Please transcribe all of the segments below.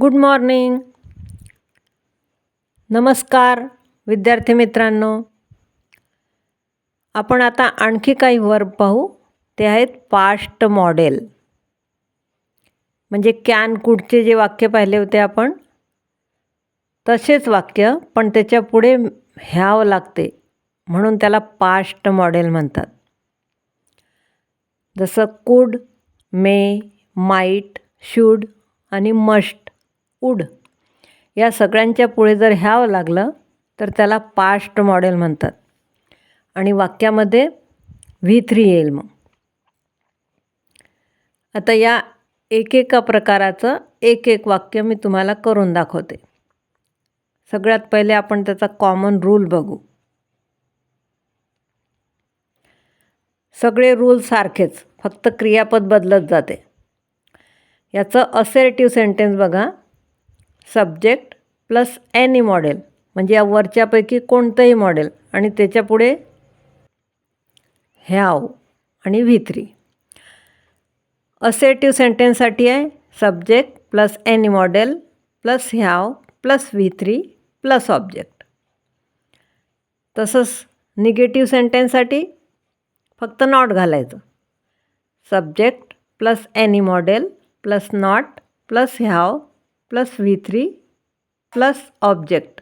Good morning नमस्कार विद्यार्थी मित्रांनो. आपण आता आणखी काही वर्ब पाहू. ते आहेत पास्ट मॉडेल म्हणजे कॅन कुडचे जे वाक्य पाहिले होते आपण तसेच वाक्य पण त्याच्या पुढे ह्यावं लागते. म्हणून त्याला पास्ट मॉडेल म्हणतात. जसं कुड मे माईट शूड आणि मस्ट उड. या सगळ्यांच्या पुढे जर ह्यावं लागलं तर त्याला पास्ट मॉडेल म्हणतात. आणि वाक्यामध्ये व्ही थ्री येईल मग. आता या एकेका प्रकाराचं एक एक वाक्य मी तुम्हाला करून दाखवते. सगळ्यात पहिले आपण त्याचा कॉमन रूल बघू. सगळे रूल सारखेच फक्त क्रियापद बदलत जाते. याचं असेरेटिव्ह सेंटेन्स बघा. सब्जेक्ट प्लस एनी मॉडेल म्हणजे या वरच्यापैकी कोणतंही मॉडेल आणि त्याच्यापुढे ह्याव आणि व्ही थ्री असेटिव्ह सेंटेन्ससाठी आहे subject plus any modal plus have plus V three plus object. तसंच निगेटिव्ह सेंटेन्ससाठी फक्त नॉट घालायचं. Subject plus any modal plus not plus have plus V three plus object.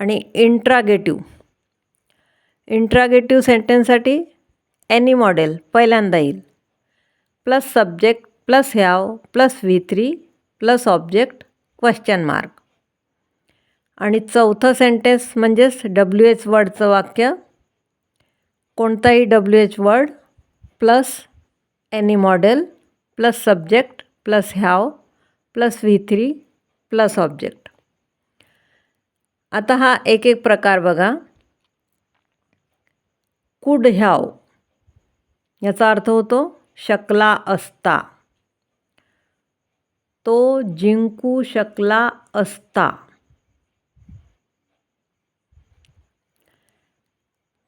आणि इंट्रागेटिव्ह. इंट्रागेटिव्ह सेंटेन्ससाठी any modal पहिल्यांदा येईल. Plus subject plus have plus V three plus object question mark आणि चौथं सेंटेन्स म्हणजेच डब्ल्यू एच वर्डचं वाक्य. कोणताही W H word plus any modal plus subject plus have plus V three plus object आता हा एक एक प्रकार बघा. कुड ह्याव. याचा अर्थ होतो शकला असता. तो जिंकू शकला असता.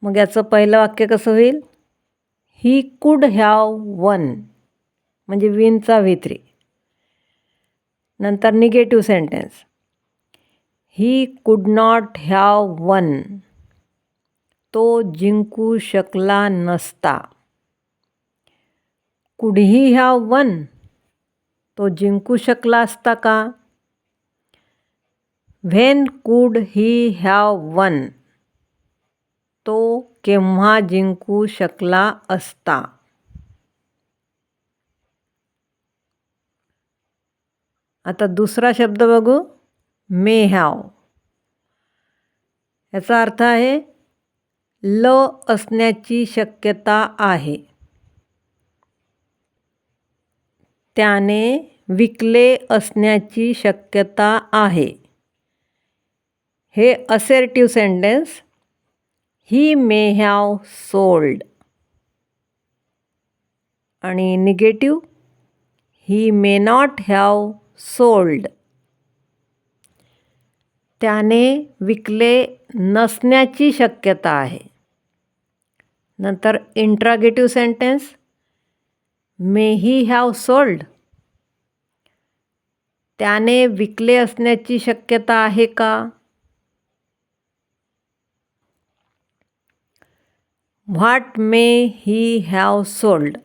मग याचं पहिलं वाक्य कसं होईल? ही कुड हॅव वन म्हणजे विनचा व्ही नंतर negative sentence. He could not have one तो जिंकू शकला नसता. कुडही हॅव वन तो जिंकू शकला असता का? When could he have one तो केव्हा जिंकू शकला असता? आता दुसरा शब्द बघू. May have. याचा अर्थ आहे ल असण्याची शक्यता आहे. त्याने विकले असण्याची शक्यता आहे. हे assertive sentence he may have sold आणि negative he may not have sold त्याने विकले नसण्याची शक्यता आहे. नंतर interrogative sentence may he have sold त्याने विकले असण्याची शक्यता आहे का? What may he have sold?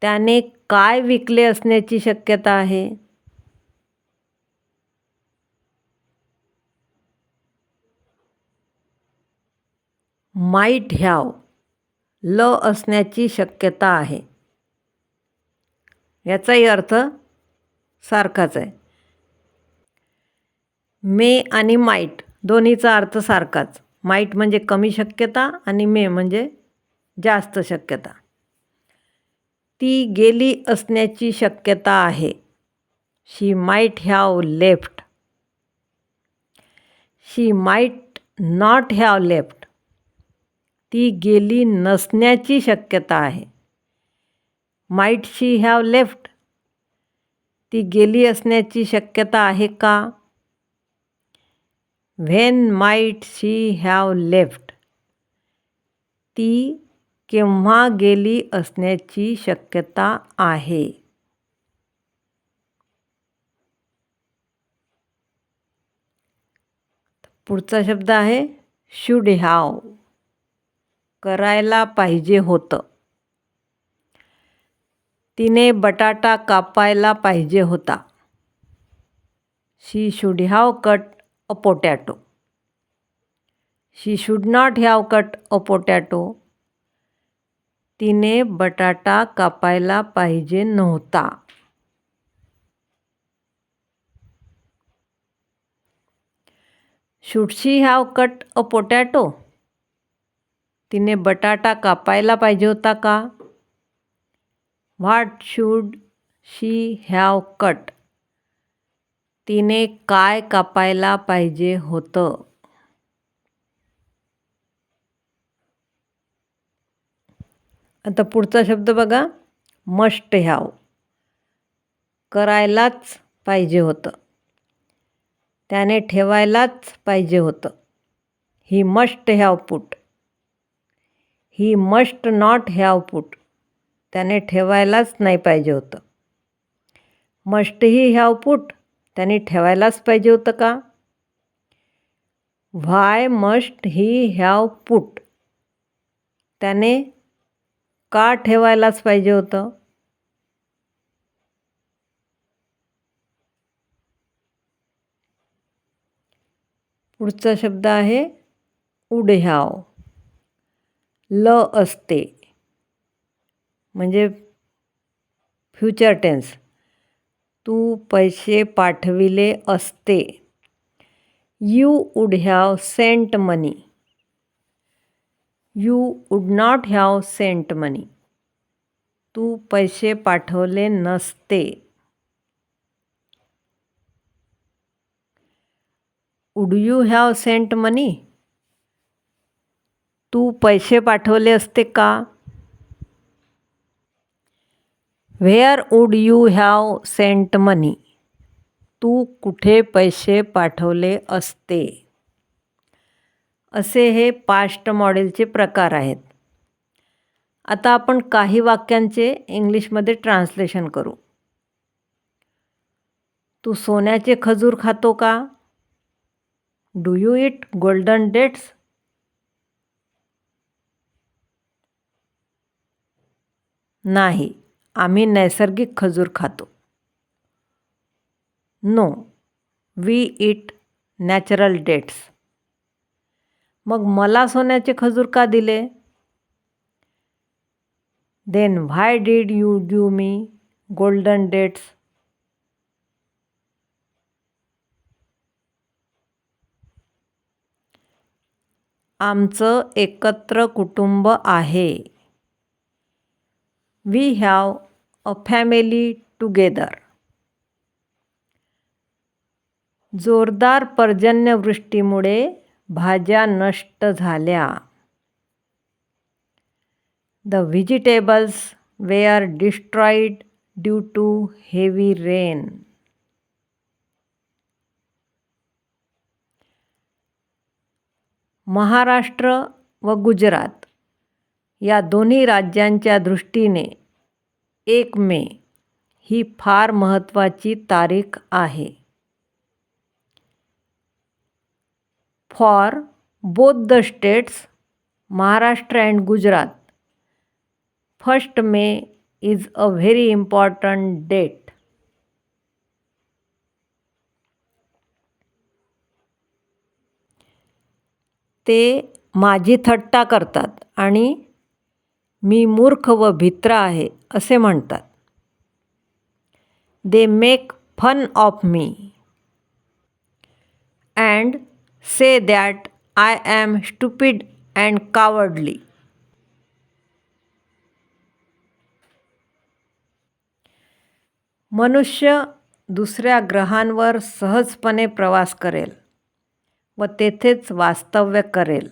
त्याने काय विकले असण्याची शक्यता आहे? माईट हॅव ल असण्याची शक्यता आहे. याचाही अर्थ सारखाच आहे. मे आणि माईट दोन्हीचा अर्थ सारखाच. माईट म्हणजे कमी शक्यता आणि मे म्हणजे जास्त शक्यता. ती गेली असण्याची शक्यता आहे. She might have left. She might not have left. ती गेली नसण्याची शक्यता आहे. Might she have left. ती गेली असण्याची शक्यता आहे का? When might she have left ती केव्हा गेली असण्याची शक्यता आहे? पुढचा शब्द आहे शुड हॅव करायला पाहिजे होतं. तिने बटाटा कापायला पाहिजे होता. She should have cut a potato she should not have cut a potato तिने बटाटा कापायला पाहिजे नव्हता. Should she have cut a potato तिने बटाटा कापायला पाहिजे होता का? What should she have cut तिने काय कापायला पाहिजे होतं? आता पुढचा शब्द बघा. Must have. करायलाच पाहिजे होतं. त्याने ठेवायलाच पाहिजे होतं. He must have put. He must not have put. त्याने ठेवायलाच नाही पाहिजे होतं. Must he have put. त्याने ठेवायलाच पाहिजे होतं का? Why must he have put त्याने का ठेवायलाच पाहिजे होतं? पुढचा शब्द आहे उड्याव ल असते. म्हणजे फ्युचर टेन्स तू पैसे पाठविले असते. You would have sent money you would not have sent money तू पैसे पाठवले नसते. Would you have sent money तू पैसे पाठवले असते का? Where would you have sent money तू कुठे पैसे पाठवले असते? असे हे पास्ट मॉडेलचे प्रकार आहेत. आता आपण काही वाक्यांचे इंग्लिशमध्ये ट्रान्सलेशन करू. तू सोन्याचे खजूर खातो का? Do you eat golden dates नाही. आम्ही नैसर्गिक खजूर खातो. No we eat natural dates मग मला सोन्याचे खजूर का दिले? Then why did you give me golden dates आमचं एकत्र कुटुंब आहे. We have a family together. जोरदार पर्जन्यवृष्टीमुळे भाज्या नष्ट झाल्या. The vegetables were destroyed due to heavy rain Maharashtra व गुजरात या दोन्ही राज्यांच्या दृष्टीने एक मे ही फार महत्त्वाची तारीख आहे. For both the states Maharashtra and Gujarat first May is a very important date. ते माझी थट्टा करतात आणि मी मूर्ख व भित्र आहे असे म्हणतात. They make fun of me and say that I am stupid and कावडली मनुष्य दुसऱ्या ग्रहांवर सहजपणे प्रवास करेल व तेथेच वास्तव्य करेल.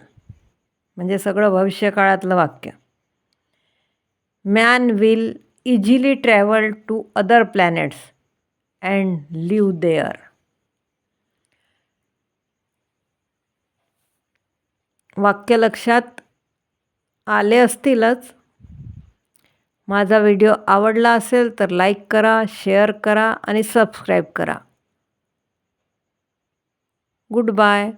म्हणजे सगळं भविष्यकाळातलं वाक्य. Man will easily travel to other planets and live there वाक्य लक्षात आले असतीलच. माझा व्हिडिओ आवडला असेल तर लाईक करा शेअर करा आणि सबस्क्राईब करा. Good bye.